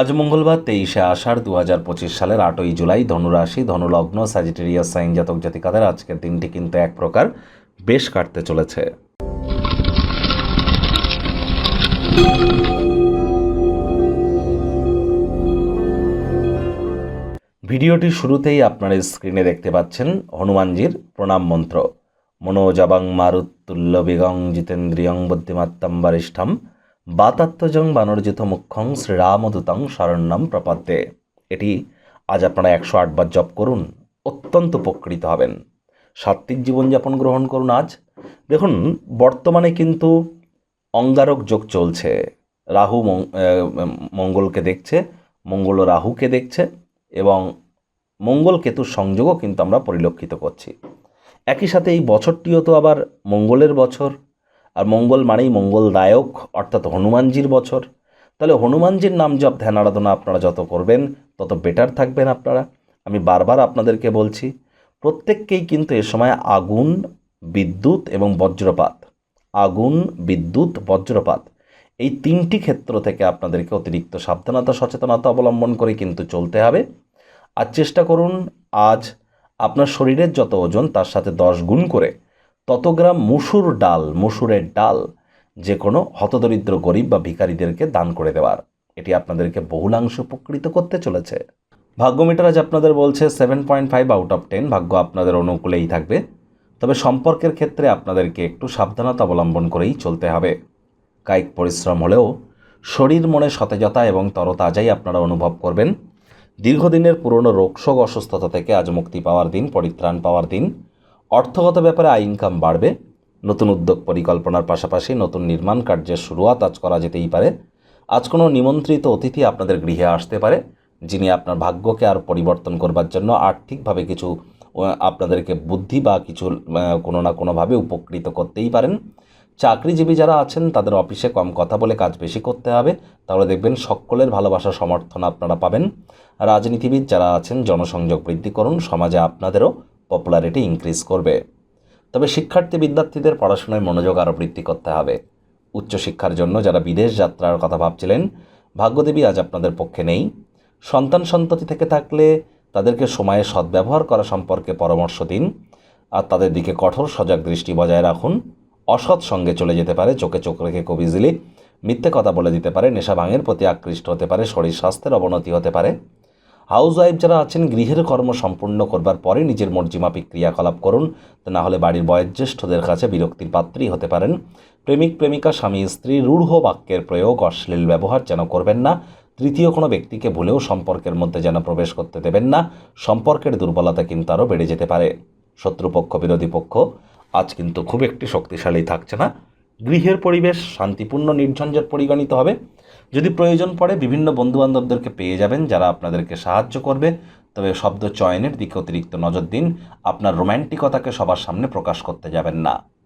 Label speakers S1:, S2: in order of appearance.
S1: আজ মঙ্গলবার তেইশে আষাঢ় দু হাজার পঁচিশ সালের আটই জুলাই ধনুরাশি, ধনুলগ্ন স্যাজিটেরিয়াস সাইন জাতক জাতিকাদের আজকের দিনটি কিন্তু এক প্রকার বেশ কাটতে চলেছে। ভিডিওটি শুরুতেই আপনার স্ক্রিনে দেখতে পাচ্ছেন হনুমানজির প্রণাম মন্ত্র। মনোজাবাং মারুত্তুল্য বেগং জিতেন্দ্রিয়ং বুদ্ধিমাত্তাম বারিষ্ঠম। বাতাত্মজং বানর্জিত মুখ্যং শ্রীরামদূতং শরণ্যম প্রপদ্যে। এটি আজ আপনারা একশো আটবার জপ করুন, অত্যন্ত উপকৃত হবেন। সাত্ত্বিক জীবনযাপন গ্রহণ করুন আজ। দেখুন, বর্তমানে কিন্তু অঙ্গারক যোগ চলছে। রাহু মঙ্গলকে দেখছে, মঙ্গল রাহুকে দেখছে এবং মঙ্গল কেতুর সংযোগও কিন্তু আমরা পরিলক্ষিত করছি। একই সাথে এই বছরটিও তো আবার মঙ্গলের বছর। আর মঙ্গল মানেই মঙ্গলদায়ক, অর্থাৎ হনুমানজির বছর। তাহলে হনুমানজির নাম জপ ধ্যান আরাধনা আপনারা যত করবেন, তত বেটার থাকবেন আপনারা। আমি বারবার আপনাদেরকে বলছি, প্রত্যেককেই কিন্তু এ সময় আগুন, বিদ্যুৎ এবং বজ্রপাত, আগুন, বিদ্যুৎ, বজ্রপাত, এই তিনটি ক্ষেত্র থেকে আপনাদেরকে অতিরিক্ত সাবধানতা, সচেতনতা অবলম্বন করে কিন্তু চলতে হবে। আর চেষ্টা করুন, আজ আপনার শরীরের যত ওজন, তার সাথে দশ গুণ করে তত গ্রাম মুসুর ডাল, মুসুরের ডাল যে কোনো হতদরিদ্র গরিব বা ভিখারিদেরকে দান করে দেওয়ার। এটি আপনাদেরকে বহুলাংশ উপকৃত করতে চলেছে। ভাগ্যমিটার আজ আপনাদের বলছে seven point five out of ten ভাগ্য আপনাদের অনুকূলেই থাকবে। তবে সম্পর্কের ক্ষেত্রে আপনাদেরকে একটু সাবধানতা অবলম্বন করেই চলতে হবে। কায়িক পরিশ্রম হলেও শরীর মনে সতেজতা এবং তরতাজাই আপনারা অনুভব করবেন। দীর্ঘদিনের পুরনো রোগশোক অসুস্থতা থেকে আজ মুক্তি পাওয়ার দিন, পরিত্রাণ পাওয়ার দিন। অর্থগত ব্যাপারে আয় ইনকাম বাড়বে, নতুন উদ্যোগ পরিকল্পনার পাশাপাশি নতুন নির্মাণ কার্যের শুরুয়াত আজ করা যেতেই পারে। আজ কোনো নিমন্ত্রিত অতিথি আপনাদের গৃহে আসতে পারে, যিনি আপনার ভাগ্যকে আর পরিবর্তন করবার জন্য আর্থিকভাবে কিছু আপনাদেরকে বুদ্ধি বা কিছু কোনো না কোনোভাবে উপকৃত করতেই পারেন। চাকরিজীবী যারা আছেন, তাদের অফিসে কম কথা বলে কাজ বেশি করতে হবে। তাহলে দেখবেন সকলের ভালোবাসা সমর্থন আপনারা পাবেন। রাজনীতিবিদ যারা আছেন, জনসংযোগ বৃদ্ধি করুন, সমাজে আপনাদেরও পপুলারিটি ইনক্রিজ করবে। তবে শিক্ষার্থী বিদ্যার্থীদের পড়াশোনায় মনোযোগ আরও বৃদ্ধি করতে হবে। উচ্চশিক্ষার জন্য যারা বিদেশ যাত্রার কথা ভাবছিলেন, ভাগ্যদেবী আজ আপনাদের পক্ষে নেই। সন্তান সন্ততি থেকে থাকলে তাদেরকে সময়ে সদ্ব্যবহার করা সম্পর্কে পরামর্শ দিন আর তাদের দিকে কঠোর সজাগ দৃষ্টি বজায় রাখুন। অসৎ সঙ্গে চলে যেতে পারে, চোখে চোখ রেখে খুব ইজিলি মিথ্যে কথা বলে দিতে পারে, নেশা ভাঙের প্রতি আকৃষ্ট হতে পারে, শরীর স্বাস্থ্যের অবনতি হতে পারে। হাউস ওয়াইফ যারা আছেন, গৃহের কর্ম সম্পূর্ণ করবার পরে নিজের মর্জিমাফিক ক্রিয়াকলাপ করুন। তা না হলে বাড়ির বয়োজ্যেষ্ঠদের কাছে বিরক্তির পাত্রী হতে পারেন। প্রেমিক, প্রেমিকা, স্বামী, স্ত্রী, রূঢ় বাক্যের প্রয়োগ অশ্লীল ব্যবহার যেন করবেন না। তৃতীয় কোনো ব্যক্তিকে ভুলেও সম্পর্কের মধ্যে যেন প্রবেশ করতে দেবেন না। সম্পর্কের দুর্বলতা কিন্তু আরও বেড়ে যেতে পারে। শত্রুপক্ষ, বিরোধী পক্ষ, আজ কিন্তু খুব একটি শক্তিশালী থাকছে না। গৃহের পরিবেশ শান্তিপূর্ণ, নির্ঝঞ্ঝাট পরিগণিত হবে। যদি প্রয়োজন পড়ে, বিভিন্ন বন্ধুবান্ধবদেরকে পেয়ে যাবেন, যারা আপনাদেরকে সাহায্য করবে। তবে শব্দ চয়নের দিকে অতিরিক্ত নজর দিন। আপনার রোম্যান্টিকতাকে সবার সামনে প্রকাশ করতে যাবেন না।